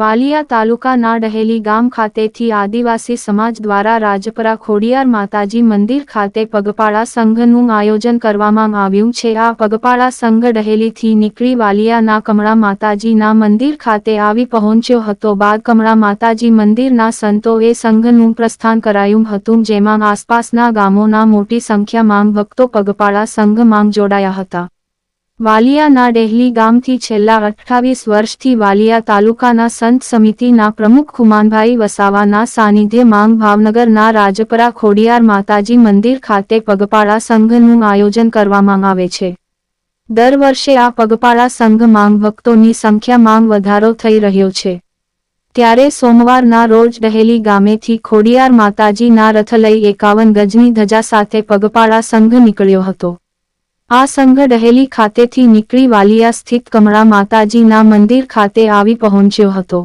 વાલિયા તાલુકાના ડહેલી ગામ ખાતેથી આદિવાસી સમાજ દ્વારા રાજપરા ખોડિયાર માતાજી મંદિર ખાતે પગપાળા સંઘનું આયોજન કરવામાં આવ્યું છે. આ પગપાળા સંઘ ડહેલીથી નીકળી વાલિયાના કમળા માતાજીના મંદિર ખાતે આવી પહોંચ્યો હતો. બાદ કમળા માતાજી મંદિરના સંતોએ સંઘનું પ્રસ્થાન કરાયું હતું, જેમાં આસપાસના ગામોના મોટી સંખ્યામાં ભક્તો પગપાળા સંઘમાં જોડાયા હતા. વાલિયાના ડેહલી ગામથી છેલ્લા અઠ્ઠાવીસ વર્ષથી વાલિયા તાલુકાના સંત સમિતિના પ્રમુખ ખુમાનભાઈ વસાવાના સાનિધ્યમાં ભાવનગરના રાજપરા ખોડિયાર માતાજી મંદિર ખાતે પગપાળા સંઘનું આયોજન કરવામાં આવે છે. દર વર્ષે આ પગપાળા સંઘમાં ભક્તોની સંખ્યામાં વધારો થઈ રહ્યો છે. ત્યારે સોમવારના રોજ ડહેલી ગામેથી ખોડિયાર માતાજીના રથ લઈ એકાવન ગજની ધજા સાથે પગપાળા સંઘ નીકળ્યો હતો. આ સંઘ ડહેલી ખાતેથી નીકળી વાલિયા સ્થિત કમળા માતાજીના મંદિર ખાતે આવી પહોંચ્યો હતો.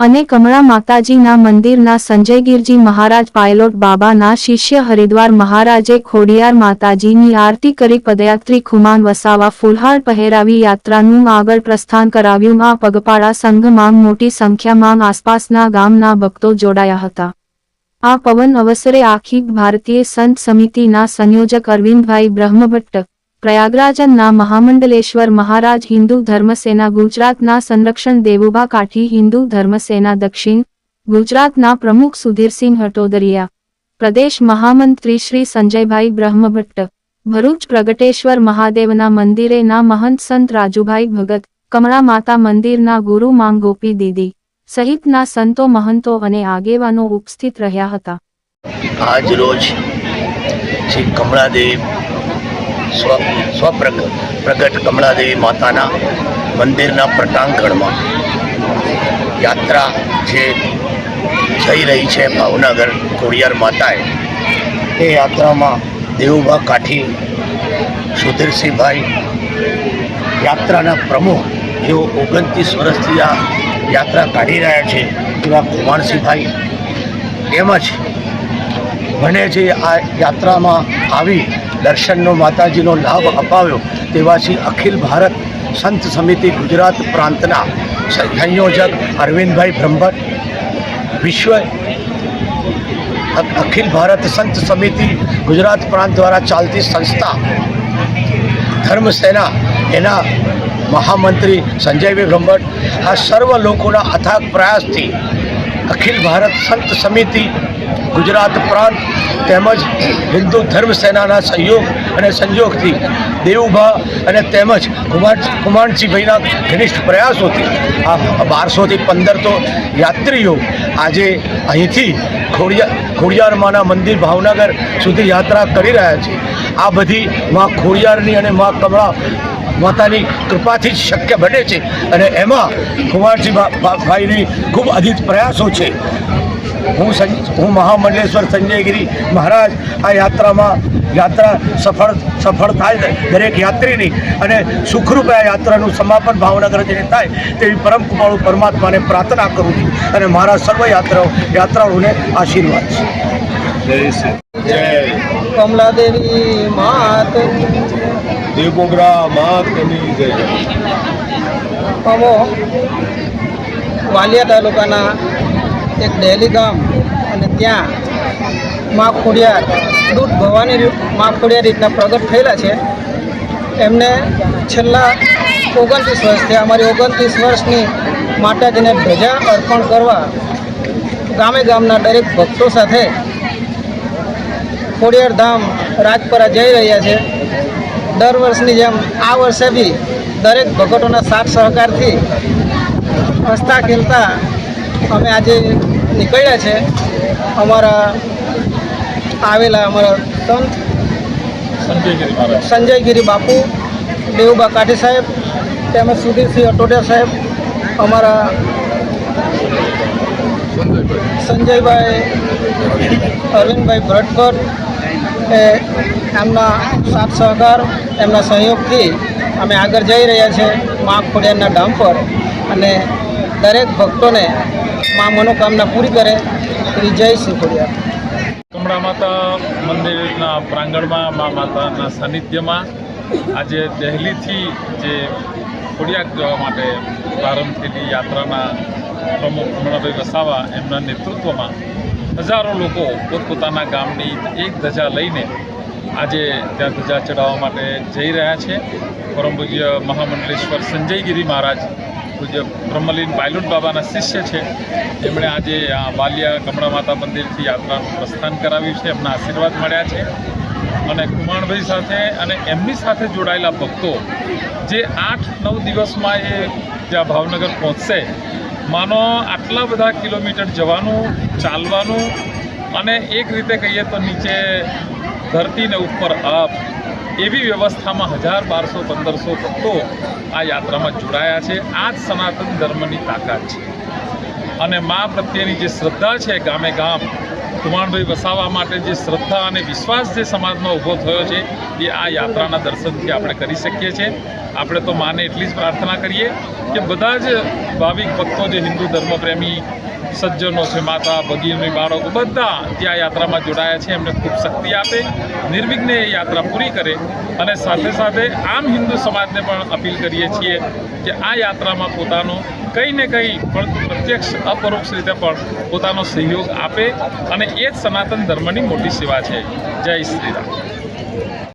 અને કમળા માતાજીના મંદિરના સંજયગીરજી મહારાજ પાયલોટ બાબાના શિષ્ય હરિદ્વાર મહારાજે ખોડિયાર માતાજીની આરતી કરી પદયાત્રી ખુમાન વસાવા ફુલહાર પહેરાવી યાત્રાનું આગળ પ્રસ્થાન કરાવ્યું. આ પગપાળા સંઘમાં મોટી સંખ્યામાં આસપાસના ગામના ભક્તો જોડાયા હતા. આ પવન અવસરે આખી ભારતીય સંત સમિતિના સંયોજક અરવિંદભાઈ બ્રહ્મભટ્ટ પ્રયાગરાજના મહામંડલેશ્વર મહારાજ હિન્દુ ધર્મસેના ગુજરાતના સંરક્ષણ દેવુભા કાઠી હિન્દુ ધર્મસેના દક્ષિણ ગુજરાતના પ્રમુખ સુધીરસિંહ હટોદરિયા, પ્રદેશ મહામંત્રી શ્રી સંજયભાઈ બ્રહ્મભટ્ટ, ભરૂચ પ્રગટેશ્વર મહાદેવના મંદિરેના મહંત સંત રાજુભાઈ ભગત, કમળા માતા મંદિરના ગુરુ માંગોપી દીદી સહિતના સંતો મહંતો અને આગેવાનો ઉપસ્થિત રહ્યા હતા. આજ રોજ શ્રી કમળાદેવી સ્વ સ્વપ્રગ પ્રગટ કમળાદેવી માતાના મંદિરના પ્રટાંગણમાં યાત્રા જે થઈ રહી છે ભાવનગર ખોડિયાર માતાએ, એ યાત્રામાં દેવુભા કાઠી, સુધીરસિંહભાઈ યાત્રાના પ્રમુખ જેઓ ઓગણત્રીસ વર્ષથી આ યાત્રા કાઢી રહ્યા છે એવા કુમારસિંહભાઈ તેમજ મને જે આ યાત્રામાં આવી દર્શનનો માતાજીનો લાભ અપાવ્યો તેવાથી અખિલ ભારત સંત સમિતિ ગુજરાત પ્રાંતના સંયોજક અરવિંદભાઈ બ્રહ્મભટ્ટ, વિશ્વ અખિલ ભારત સંત સમિતિ ગુજરાત પ્રાંત દ્વારા ચાલતી સંસ્થા ધર્મસેના એના મહામંત્રી સંજયભાઈ બ્રહ્મભટ્ટ, આ સર્વ લોકોના અથાગ પ્રયાસથી અખિલ ભારત સંત સમિતિ ગુજરાત પ્રાંત તેમજ હિન્દુ ધર્મ સેનાના સહયોગ અને સંયોગથી દેવુભા અને તેમજ કુમાર કુમારસિંહભાઈના ઘનિષ્ઠ પ્રયાસોથી આ બારસોથી પંદર તો યાત્રીઓ આજે અહીંથી ખોડિયા ખોડિયારમાના મંદિર ભાવનગર સુધી યાત્રા કરી રહ્યા છે. આ બધી માં ખોડિયારની અને માં કમળા માતાની કૃપાથી જ શક્ય બને છે અને એમાં ભા- ભાઈની ખૂબ અધિક પ્રયાસો છે. હું સંજ હું મહામંડલેશ્વર સંજયગીરી મહારાજ આ યાત્રામાં યાત્રા સફળ સફળ થાય દરેક યાત્રીની અને સુખરૂપે આ યાત્રાનું સમાપન ભાવનગર જઈને થાય તેવી પરમ કૃપાળુ પરમાત્માને પ્રાર્થના કરું છું અને મારા સર્વ યાત્રાઓ યાત્રાળુને આશીર્વાદ છે. કમલાદેવી માત. દેવમોગરા માતની જય. અમો. વાલિયા તાલુકાના એક ડેલી ગામ અને ત્યાં મા ખોડિયાર, દૂધ ભવાની મા ખોડિયાર રીતના પ્રગટ થયેલા છે. એમને છેલ્લા ઓગણત્રીસ વર્ષથી, અમારી ઓગણત્રીસ વર્ષની માતાજીને ધજા અર્પણ કરવા ગામે ગામના દરેક ભક્તો સાથે ખોડિયાર ધામ રાજપરા જઈ રહ્યા છે. દર વર્ષની જેમ આ વર્ષે બી દરેક ભગતોના સાથ સહકારથી હસતા ખેલતા અમે આજે નીકળ્યા છે. અમારા આવેલા અમારા સંત સંજયગીરી બાપુ દેવુબા કાઠી સાહેબ તેમજ સુધીરસિંહ અટોડિયા સાહેબ અમારા સંજયભાઈ અરવિંદભાઈ ભટ્ટભટ્ટ એ એમના સાથ સહકાર એમના સહયોગથી અમે આગળ જઈ રહ્યા છીએ મા ખોડિયારના ધામ પર. અને દરેક ભક્તોને મા મનોકામના પૂરી કરે એવી જય શ્રી ખોડિયાર. કમળા માતા મંદિરના પ્રાંગણમાં મા માતાના સાનિધ્યમાં આજે દહેલીથી જે ખોડિયાર જવા માટે પ્રારંભ થયેલી યાત્રાના પ્રમુખ કમળાભાઈ વસાવા એમના નેતૃત્વમાં હજારો લોકો પોતપોતાના ગામની એક ધજા લઈને આજે ત્યાં ધજા ચડાવવા માટે જઈ રહ્યા છે. પરમ પૂજ્ય મહામંડલેશ્વર સંજયગીરી મહારાજ, પૂજ્ય બ્રહ્મલીન બાયલુટ બાબાના શિષ્ય છે. એમણે આજે આ વાલિયા કમળા માતા મંદિરથી યાત્રાનું પ્રસ્થાન કરાવ્યું છે, એમના આશીર્વાદ મળ્યા છે. અને કુમાણભાઈ સાથે અને એમની સાથે જોડાયેલા ભક્તો જે આઠ નવ દિવસમાં એ જ્યાં ભાવનગર પહોંચશે, માનો આટલા બધા કિલોમીટર જવાનું, ચાલવાનું અને એક રીતે કહીએ તો નીચે ધરતી ને ઉપર અપ એવી વ્યવસ્થામાં હજાર બારસો, પંદરસો ભક્તો આ યાત્રામાં જોડાયા છે. આ જ સનાતન ધર્મની તાકાત છે. અને મા પ્રત્યેની જે શ્રદ્ધા છે ગામે ગામ, કુમારભાઈ વસાવા માટે જે શ્રદ્ધા અને વિશ્વાસ જે સમાજમાં ઊભો થયો છે, એ આ યાત્રાના દર્શનથી આપણે કરી શકીએ છીએ. આપણે તો માને એટલી જ પ્રાર્થના કરીએ કે બધા જ ભાવિક ભક્તો જે હિન્દુ ધર્મપ્રેમી સજ્જનો છે, માતા ભગીની બાળકો બધા જે આ યાત્રામાં જોડાયા છે, એમને ખૂબ શક્તિ આપે, નિર્વિઘ્ને એ યાત્રા પૂરી કરે અને સાથે સાથે આમ હિન્દુ સમાજને પણ અપીલ કરીએ છીએ કે આ યાત્રામાં પોતાનો કંઈ ને કંઈ પણ પ્રત્યક્ષ, અપરોક્ષ રીતે પણ પોતાનો સહયોગ આપે અને એ જ સનાતન ધર્મની મોટી સેવા છે. જય શ્રી રામ.